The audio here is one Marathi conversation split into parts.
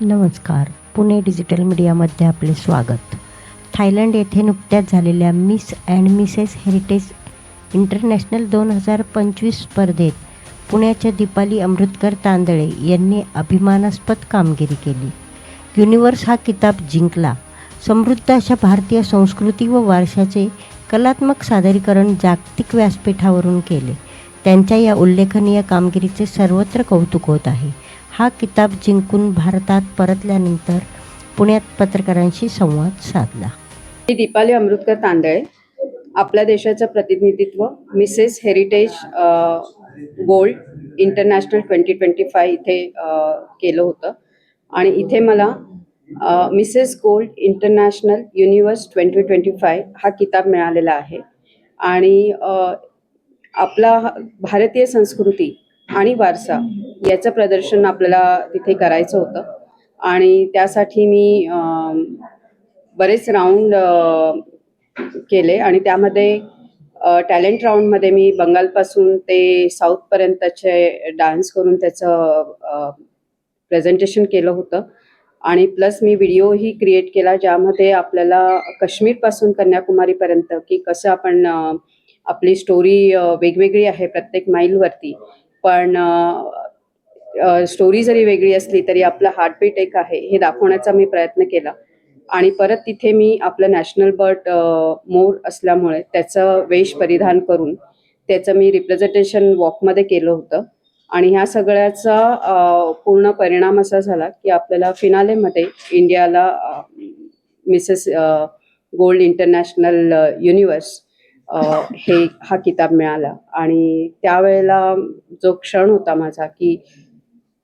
नमस्कार. पुणे डिजिटल मीडियामध्ये आपले स्वागत. थायलंड येथे नुकत्याच झालेल्या Miss and Mrs Heritage International दोन हजार पंचवीस स्पर्धेत पुण्याच्या दीपाली अमृतकर तांदळे यांनी अभिमानास्पद कामगिरी केली. युनिवर्स हा किताब जिंकला. समृद्ध अशा भारतीय संस्कृती व वारशाचे कलात्मक सादरीकरण जागतिक व्यासपीठावरून केले. त्यांच्या या उल्लेखनीय कामगिरीचे सर्वत्र कौतुक होत आहे. हा किताब जिंकून भारतात परतल्यानंतर पुण्यात पत्रकारांशी संवाद साधला. मी दीपाली अमृतकर तांदळे आपल्या देशाचं प्रतिनिधित्व Mrs Heritage Gold International twenty twenty five इथे केलं होतं. आणि इथे मला Mrs Gold International Universe twenty twenty five हा किताब मिळालेला आहे. आणि आपला हा भारतीय संस्कृती आणि वारसा याचं प्रदर्शन आपल्याला तिथे करायचं होतं. आणि त्यासाठी मी बरेच राऊंड केले. आणि त्यामध्ये टॅलेंट राऊंडमध्ये मी बंगालपासून ते साऊथपर्यंतचे डान्स करून त्याचं प्रेझेंटेशन केलं होतं. आणि प्लस मी व्हिडिओही क्रिएट केला ज्यामध्ये आपल्याला काश्मीरपासून कन्याकुमारीपर्यंत की कसं आपण आपली स्टोरी वेगवेगळी आहे प्रत्येक माईलवरती पण स्टोरी जरी वेगळी असली तरी आपलं हार्टबीट एक आहे हे दाखवण्याचा मी प्रयत्न केला. आणि परत तिथे मी आपलं नॅशनल बर्ड मोर असल्यामुळे त्याचं वेश परिधान करून त्याचं मी रिप्रेझेंटेशन वॉकमध्ये केलं होतं. आणि ह्या सगळ्याचा पूर्ण परिणाम असा झाला की आपल्याला फिनालेमध्ये इंडियाला मिसेस गोल्ड इंटरनॅशनल युनिवर्स हे हा किताब मिळाला. आणि त्यावेळेला जो क्षण होता माझा की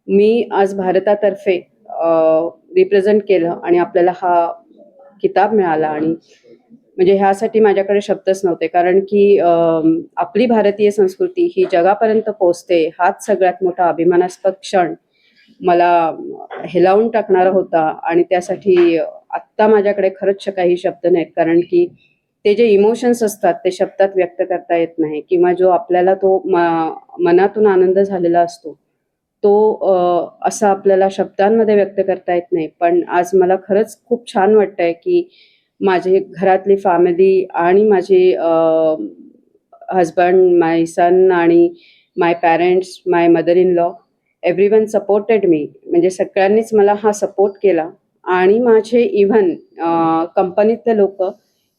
मी आज भारतातर्फे रिप्रेझेंट केलं आणि आपल्याला हा किताब मिळाला. आणि म्हणजे ह्यासाठी माझ्याकडे शब्दच नव्हते. कारण की आपली भारतीय संस्कृती ही जगापर्यंत पोहोचते हाच सगळ्यात मोठा अभिमानास्पद क्षण मला हेलावून टाकणारा होता. आणि त्यासाठी आत्ता माझ्याकडे खरंच काही शब्द नाहीत. कारण की ते जे इमोशन्स असतात ते शब्दात व्यक्त करता येत नाही. किंवा जो आपल्याला तो मनातून आनंद झालेला असतो तो असा आपल्याला शब्दांमध्ये व्यक्त करता येत नाही. पण आज मला खरंच खूप छान वाटतंय की माझे घरातली फॅमिली आणि माझे हजबंड माय सन आणि my parents my mother in law every one supported me म्हणजे सगळ्यांनीच मला हा सपोर्ट केला. आणि माझे इव्हन कंपनीतले लोक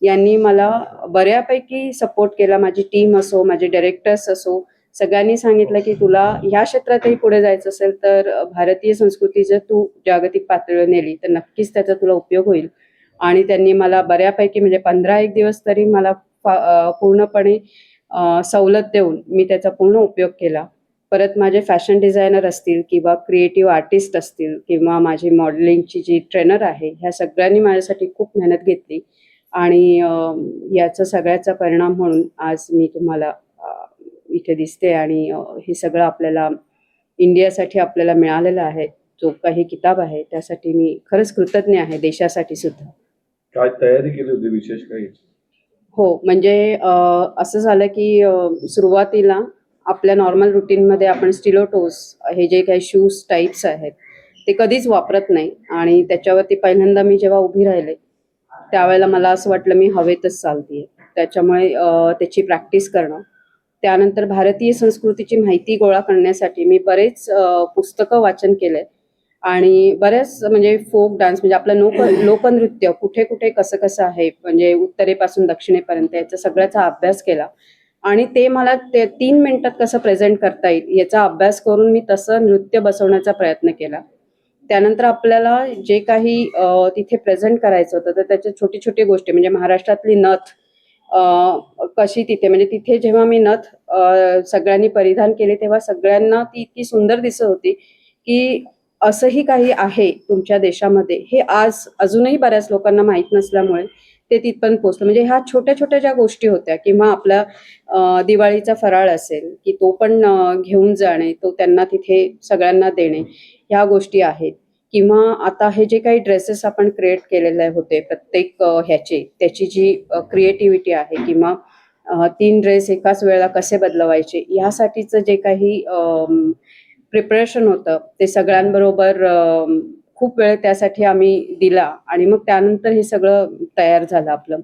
यांनी मला बऱ्यापैकी सपोर्ट केला. माझी टीम असो माझे डायरेक्टर्स असो सगळ्यांनी सांगितलं की तुला ह्या क्षेत्रातही पुढे जायचं असेल तर भारतीय संस्कृती जर तू जागतिक पातळीवर नेली तर नक्कीच त्याचा तुला उपयोग होईल. आणि त्यांनी मला बऱ्यापैकी म्हणजे पंधरा एक दिवस तरी मला पूर्णपणे सवलत देऊन मी त्याचा पूर्ण उपयोग केला. परत माझे फॅशन डिझायनर असतील किंवा क्रिएटिव्ह आर्टिस्ट असतील किंवा माझी मॉडेलिंगची जी ट्रेनर आहे ह्या सगळ्यांनी माझ्यासाठी खूप मेहनत घेतली. आणि याचा सगळ्याचा परिणाम म्हणून आज मी तुम्हाला इथे दिसते आणि हे सगळं आपल्याला इंडियासाठी आपल्याला मिळालेलं आहे. जो काही किताब आहे त्यासाठी मी खरंच कृतज्ञ आहे देशासाठी सुद्धा. काय तयारी केली होती विशेष काही? हो म्हणजे असं झालं की सुरुवातीला आपल्या नॉर्मल रुटीनमध्ये आपण स्टिलोटोस हे जे काही शूज टाईप्स आहेत ते कधीच वापरत नाही. आणि त्याच्यावरती पहिल्यांदा मी जेव्हा उभी राहिले त्यावेळेला मला असं वाटलं मी हवेतच चालतीये. त्याच्यामुळे त्याची प्रॅक्टिस करणं. त्यानंतर भारतीय संस्कृतीची माहिती गोळा करण्यासाठी मी बरेच पुस्तकं वाचन केलंय. आणि बऱ्याच म्हणजे फोक डान्स म्हणजे आपलं लोक लोकनृत्य कुठे कुठे कसं कसं आहे म्हणजे उत्तरेपासून दक्षिणेपर्यंत याचा सगळ्याचा अभ्यास केला. आणि ते मला ते तीन मिनिटात कसं प्रेझेंट करता येईल याचा अभ्यास करून मी तसं नृत्य बसवण्याचा प्रयत्न केला. त्यानंतर आपल्याला जे काही तिथे प्रेझेंट करायचं होतं तर त्याच्या छोटी छोटी गोष्टी म्हणजे महाराष्ट्रातली नथ कशी तिथे म्हणजे तिथे जेव्हा मी नथ सगळ्यांनी परिधान केली तेव्हा सगळ्यांना ती इतकी सुंदर दिसत होती की असंही काही आहे तुमच्या देशामध्ये हे आज अजूनही बऱ्याच लोकांना माहीत नसल्यामुळे ते तिथपर्यंत पोहोचलं. म्हणजे ह्या छोट्या छोट्या ज्या गोष्टी होत्या किंवा आपला दिवाळीचा फराळ असेल की तो पण घेऊन जाणे तो त्यांना तिथे सगळ्यांना देणे ह्या गोष्टी आहेत. किंवा आता हे जे काही ड्रेसेस आपण क्रिएट केलेले होते प्रत्येक ह्याचे त्याची जी क्रिएटिव्हिटी आहे किंवा तीन ड्रेस एकाच वेळेला कसे बदलवायचे ह्यासाठीचं जे काही प्रिपरेशन होतं ते सगळ्यांबरोबर खूप वेळ त्यासाठी आम्ही दिला आणि मग त्यानंतर हे सगळं तयार झालं आपलं.